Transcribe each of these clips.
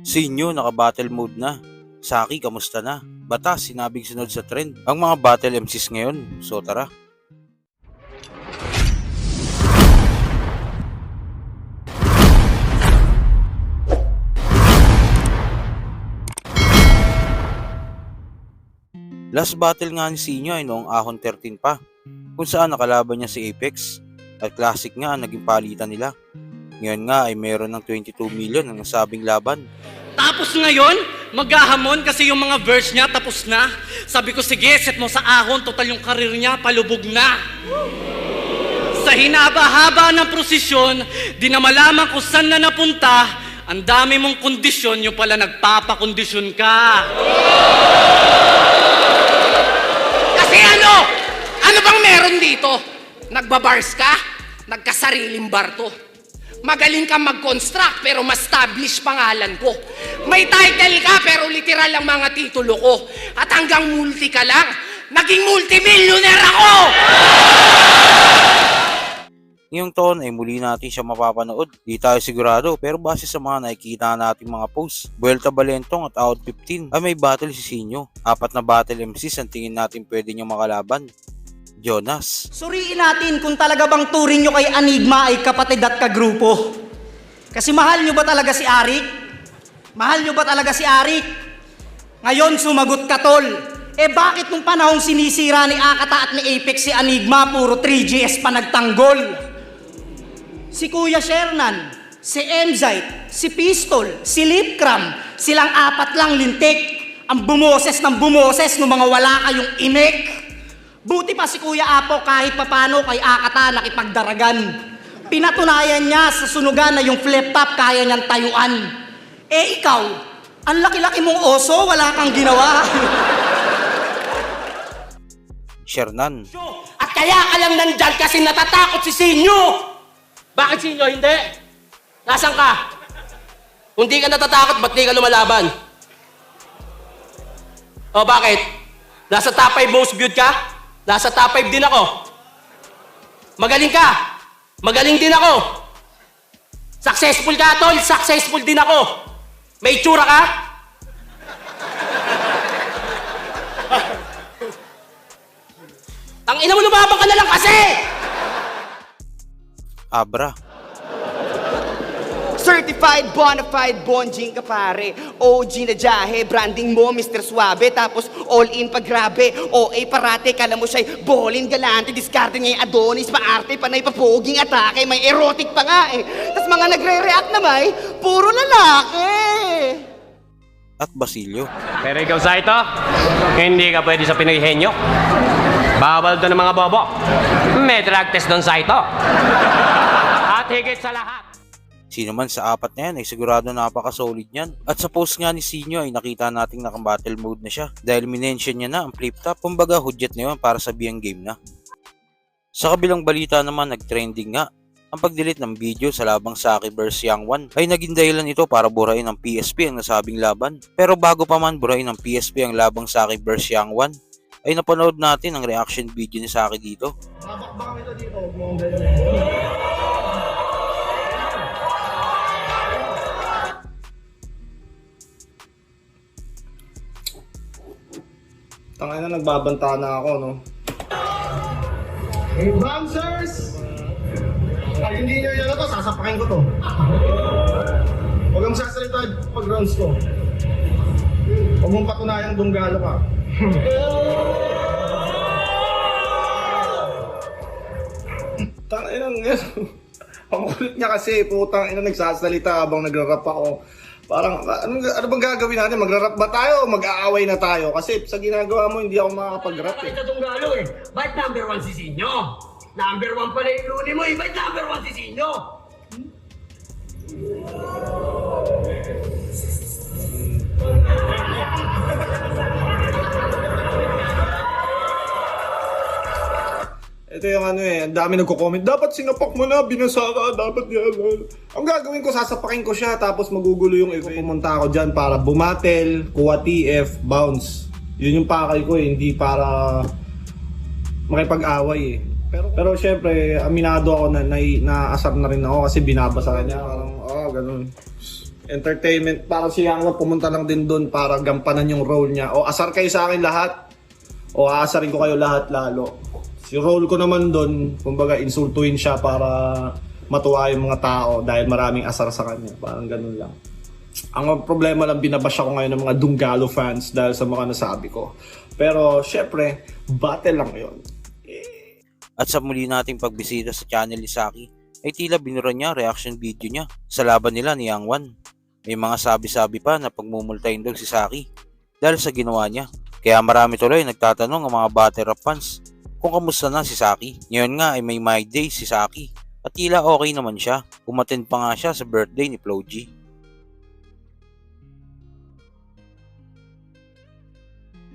Sinyo, naka-battle mode na. Saki, kamusta na? Batas, sinabing sunod sa trend. Ang mga battle MCs ngayon, so tara. Last battle nga ni Sinyo ay noong Ahon 13 pa, kung saan nakalaban niya si Apex at classic nga ang naging palitan nila. Ngayon nga ay meron ng 22 million ang nasabing laban. Tapos ngayon, maghahamon kasi yung mga verse niya tapos na. Sabi ko, sige, set mo sa ahon, total yung karir niya, palubog na. Sa hinaba-haba ng prosesyon, di na malaman kung saan na napunta, ang dami mong kondisyon, yung pala nagpapakondisyon ka. Kasi ano? Ano bang meron dito? Nagbabars ka? Nagkasariling bar to. Magaling kang mag-construct pero ma-establish pangalan ko. May title ka pero literal ang mga titulo ko. At hanggang multi ka lang, naging multimillionaire ako! Ngayong taon ay muli natin siya mapapanood. Di tayo sigurado pero base sa mga nakikita nating mga posts, Buelta Balentong at Out 15 ay may battle si Sinyo. Apat na battle MCs ang tingin natin pwede niyang makalaban. Jonas, Suriin natin kung talaga bang turing nyo kay Anigma ay kapatid at kagrupo. Kasi mahal nyo ba talaga si Arik? Mahal nyo ba talaga si Arik? Ngayon sumagot ka tol. Eh bakit nung panahong sinisira ni Akata at ni Apex si Anigma puro 3GS pa nagtanggol? Si Kuya Shernan, si Emzite, si Pistol, si Lipcram, silang apat lang lintik. Ang bumoses ng bumoses ng mga wala kayong imek. Buti pa si Kuya Apo kahit papano kay Akata nakipagdaragan. Pinatunayan niya sa sunugan na yung flip top kaya niyang tayuan. Eh ikaw, ang laki-laki mong oso, wala kang ginawa. Shernan, At kaya ka lang nandyan kasi natatakot si Sinyo! Bakit Sinyo hindi? Nasaan ka? Kung di ka natatakot, ba't di ka lumalaban? O bakit? Nasa top 5 most viewed ka? Nasa top 5 din ako. Magaling ka. Magaling din ako. Successful ka, tol. Successful din ako. May itsura ka? Ang ina mo lumabang ka na lang kasi! Abra, Certified Bonafide Bonjing ka pare OG na jahe, branding mo Mr. Suave Tapos all in pag grabe OA parate, kala mo siya'y Bolin galante, discarding niya yung Adonis Maarte, panay papuging atake May erotic pa nga eh Tapos mga nagre-react na may Puro lalaki at Basilio. Pero ikaw, Saito, hindi ka pwede sa Pinoy Henyo. Bawal doon ng mga bobo. May drug test doon, Saito. At higit sa lahat, Sino man sa apat na yan ay sigurado napaka-solid niyan. At sa post nga ni Sinyo ay nakita nating naka-battle mode na siya dahil minention niya na ang flip top. Kumbaga hudyat na yun para sabihang game na. Sa kabilang balita naman nag-trending nga ang pag-delete ng video sa labang Saki vs Young One ay naging dahilan ito para burahin ng PSP ang nasabing laban. Pero bago pa man burahin ng PSP ang labang Saki vs Young One, ay napanood natin ang reaction video ni Saki dito. Tangay na nagbabanta na ako, no? Hey, bouncers! Pag hindi nyo yan to, sasapakin ko to. Huwag kang sasalita pag rounds ko. Huwag mong patunayang dunggalo ka. Tangay yan. Ang kulit niya kasi, putang ina nagsasalita habang nagra-rap ako. Parang, ano, ano bang gagawin natin? Magra-rap ba tayo o mag-aaway na tayo? Kasi sa ginagawa mo, hindi ako makakapag-rap eh. Bakit itong eh? Ba't number one si Sinyo? Number one pala yung luni mo eh. Ba't number one si Sinyo? Ito yung ano eh, ang dami nagko-comment, dapat sinapak mo na, binasa ka, dapat yan. Ang gagawin ko, sasapakin ko siya, tapos magugulo yung event. Pumunta ako dyan para bumatel, kuha TF, bounce. Yun yung pakay ko eh, hindi para makipag-away eh. Pero, pero syempre, aminado ako na, na naasar na rin ako kasi binabasa niya. Parang, oh, ganun. entertainment. Parang si Yang Wan pumunta lang din doon para gampanan yung role niya. O asar kayo sa akin lahat, o aasarin ko kayo lahat lalo. Si role ko naman doon, kumbaga insultuin siya para matuwa yung mga tao dahil maraming asar sa kanya. Parang ganun lang. Ang problema lang binabasya ko ngayon ng mga Dunggalo fans dahil sa mga nasabi ko. Pero syempre, battle lang yon. At sa muli nating pagbisita sa channel ni Saki, ay tila binura niya reaction video niya sa laban nila ni Yang Wan. May mga sabi-sabi pa na pagmumultahin daw si Saki dahil sa ginawa niya. Kaya marami tuloy nagtatanong ang mga battle rap fans kung kamusta na si Saki. Ngayon nga ay may my day si Saki at tila okay naman siya. Umattend pa nga siya sa birthday ni Flo G.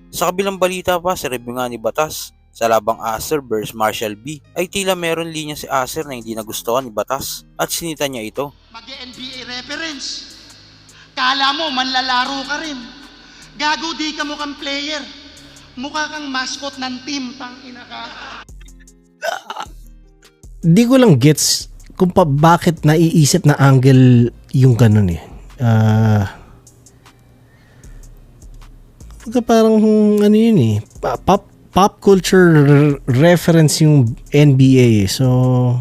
Sa kabilang balita pa, sa review nga ni Batas, sa labang Acer vs Marshall B, ay tila meron linya si Acer na hindi nagustuhan ni Batas at sinita niya ito. Mag-NBA reference. Kala mo, manlalaro ka rin. Gago, di ka mukhang player. Mukha kang mascot ng team, tang ina ka. di ko lang gets kung pa bakit naiisip na angle yung ganun eh. Ah. Uh, parang ano yun eh. Pop, pop culture reference yung NBA eh. So,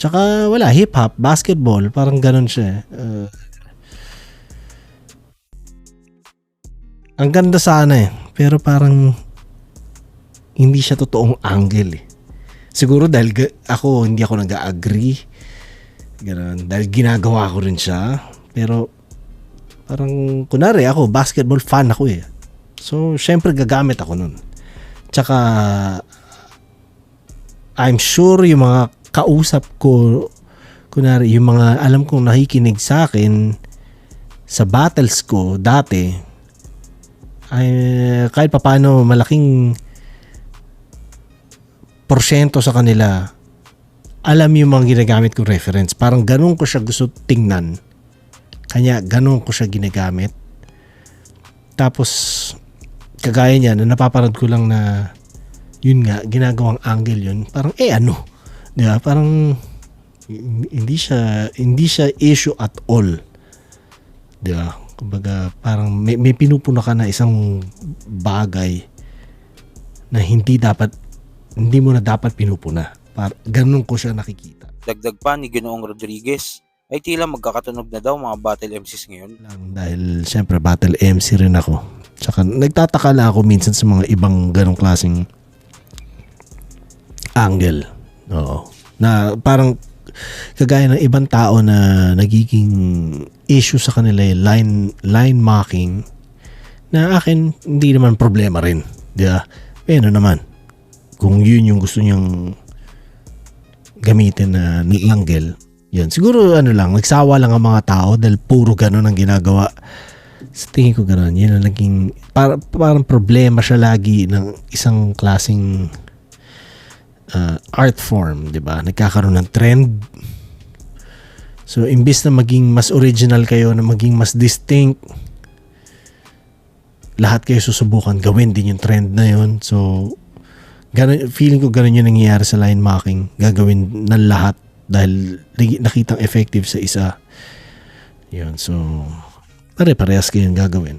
tsaka wala, hip-hop, basketball, parang ganun siya eh. Uh, ang ganda sana eh. Pero parang hindi siya totoong angle eh. Siguro dahil ga- ako, hindi ako nag-agree. Ganun. Dahil ginagawa ko rin siya. Pero, parang, kunwari ako, basketball fan ako eh. So, syempre gagamit ako nun. Tsaka, I'm sure yung mga kausap ko, kunwari, yung mga alam kong nakikinig sa akin, sa battles ko dati, ay kahit papano malaking porsyento sa kanila alam yung mga ginagamit kong reference. Parang ganun ko siya gusto tingnan. Kanya ganun ko siya ginagamit. Tapos, kagaya niya, na napapanood ko lang na yun nga, ginagawang angle yun. Parang, eh ano? Di ba? Parang, hindi siya, hindi siya issue at all. Di ba? Kumbaga, parang may, may pinupuna ka na isang bagay na hindi dapat, hindi mo na dapat pinupuna. Par, ganun ko siya nakikita. Dagdag pa ni Ginoong Rodriguez, ay tila magkakatunog na daw mga battle MCs ngayon. Lang, dahil syempre battle MC rin ako. Tsaka nagtataka lang ako minsan sa mga ibang ganong klaseng angle. Oo. Na parang kagaya ng ibang tao na nagiging issue sa kanila yung line line marking na akin hindi naman problema rin. Di ba? Eh, ano naman. Kung yun yung gusto niyang gamitin na ni angle, yun. Siguro ano lang, nagsawa lang ang mga tao dahil puro ganun ang ginagawa. Sa tingin ko ganun, yun ang naging, para, parang problema siya lagi ng isang klasing uh, art form, di ba? Nagkakaroon ng trend. So, imbis na maging mas original kayo, na maging mas distinct, lahat kayo susubukan gawin din yung trend na yun. So, ganun, feeling ko ganun yung nangyayari sa line marking. Gagawin ng lahat dahil nakitang effective sa isa. Yun, so, pare-parehas kayong gagawin.